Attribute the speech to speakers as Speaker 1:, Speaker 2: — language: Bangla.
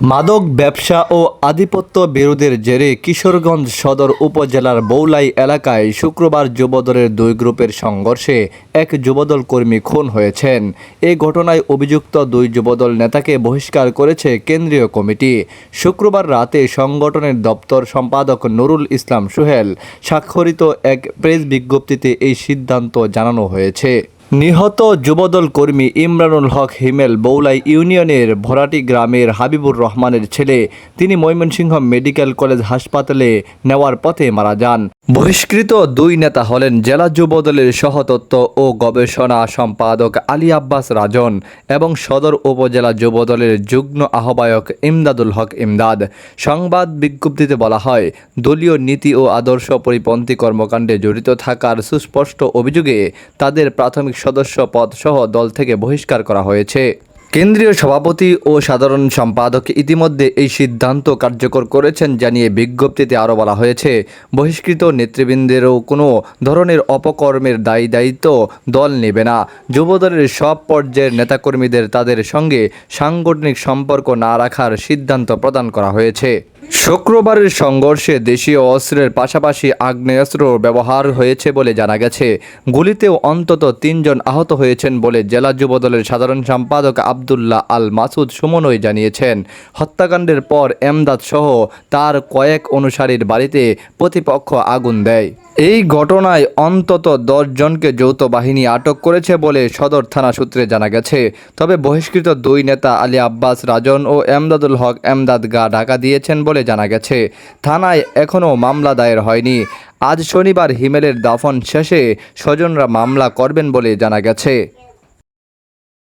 Speaker 1: মাদক ব্যবসা ও আধিপত্য বিরোধের জেরে কিশোরগঞ্জ সদর উপজেলার বৌলাই এলাকায় শুক্রবার যুবদলের দুই গ্রুপের সংঘর্ষে এক যুবদল কর্মী খুন হয়েছেন। এ ঘটনায় অভিযুক্ত দুই যুবদল নেতাকে বহিষ্কার করেছে কেন্দ্রীয় কমিটি। শুক্রবার রাতে সংগঠনের দপ্তর সম্পাদক নুরুল ইসলাম সুহেল স্বাক্ষরিত এক প্রেস বিজ্ঞপ্তিতে এই সিদ্ধান্ত জানানো হয়েছে। নিহত যুবদল কর্মী ইমরানুল হক হিমেল বৌলাই ইউনিয়নের ভরাটি গ্রামের হাবিবুর রহমানের ছেলে। তিনি ময়মনসিংহ মেডিকেল কলেজ হাসপাতালে নেওয়ার পথে মারা যান। বহিষ্কৃত দুই নেতা হলেন জেলা যুবদলের সহতত্ত্ব ও গবেষণা সম্পাদক আলী আব্বাস রাজন এবং সদর উপজেলা যুবদলের যুগ্ম আহ্বায়ক ইমদাদুল হক ইমদাদ। সংবাদ বিজ্ঞপ্তিতে বলা হয়, দলীয় নীতি ও আদর্শ পরিপন্থী কর্মকাণ্ডে জড়িত থাকার সুস্পষ্ট অভিযোগে তাদের প্রাথমিক সদস্য পদ সহ দল থেকে বহিষ্কার করা হয়েছে। কেন্দ্রীয় সভাপতি ও সাধারণ সম্পাদক ইতিমধ্যে এই সিদ্ধান্ত কার্যকর করেছেন জানিয়ে বিজ্ঞপ্তিতে আরও বলা হয়েছে, বহিষ্কৃত নেতৃবৃন্দেরও কোনো ধরনের অপকর্মের দায়ী দায়িত্ব দল নেবে না। যুবদলের সব পর্যায়ের নেতাকর্মীদের তাদের সঙ্গে সাংগঠনিক সম্পর্ক না রাখার সিদ্ধান্ত প্রদান করা হয়েছে। শুক্রবারের সংঘর্ষে দেশীয় অস্ত্রের পাশাপাশি আগ্নেয়াস্ত্র ব্যবহার হয়েছে বলে জানা গেছে। গুলিতেও অন্তত তিনজন আহত হয়েছেন বলে জেলা যুবদলের সাধারণ সম্পাদক আবদুল্লাহ আল মাসুদ সুমনই জানিয়েছেন। হত্যাকাণ্ডের পর এমদাদ সহ তার কয়েক অনুসারীর বাড়িতে প্রতিপক্ষ আগুন দেয়। এই ঘটনায় অন্তত জনকে যৌথ বাহিনী আটক করেছে বলে সদর থানা সূত্রে জানা গেছে। তবে বহিষ্কৃত দুই নেতা আলী আব্বাস রাজন ও এমদাদুল হক এমদাদ গা ঢাকা দিয়েছেন বলে জানা গেছে। থানায় এখনও মামলা দায়ের হয়নি। আজ শনিবার হিমেলের দাফন শেষে স্বজনরা মামলা করবেন বলে জানা গেছে।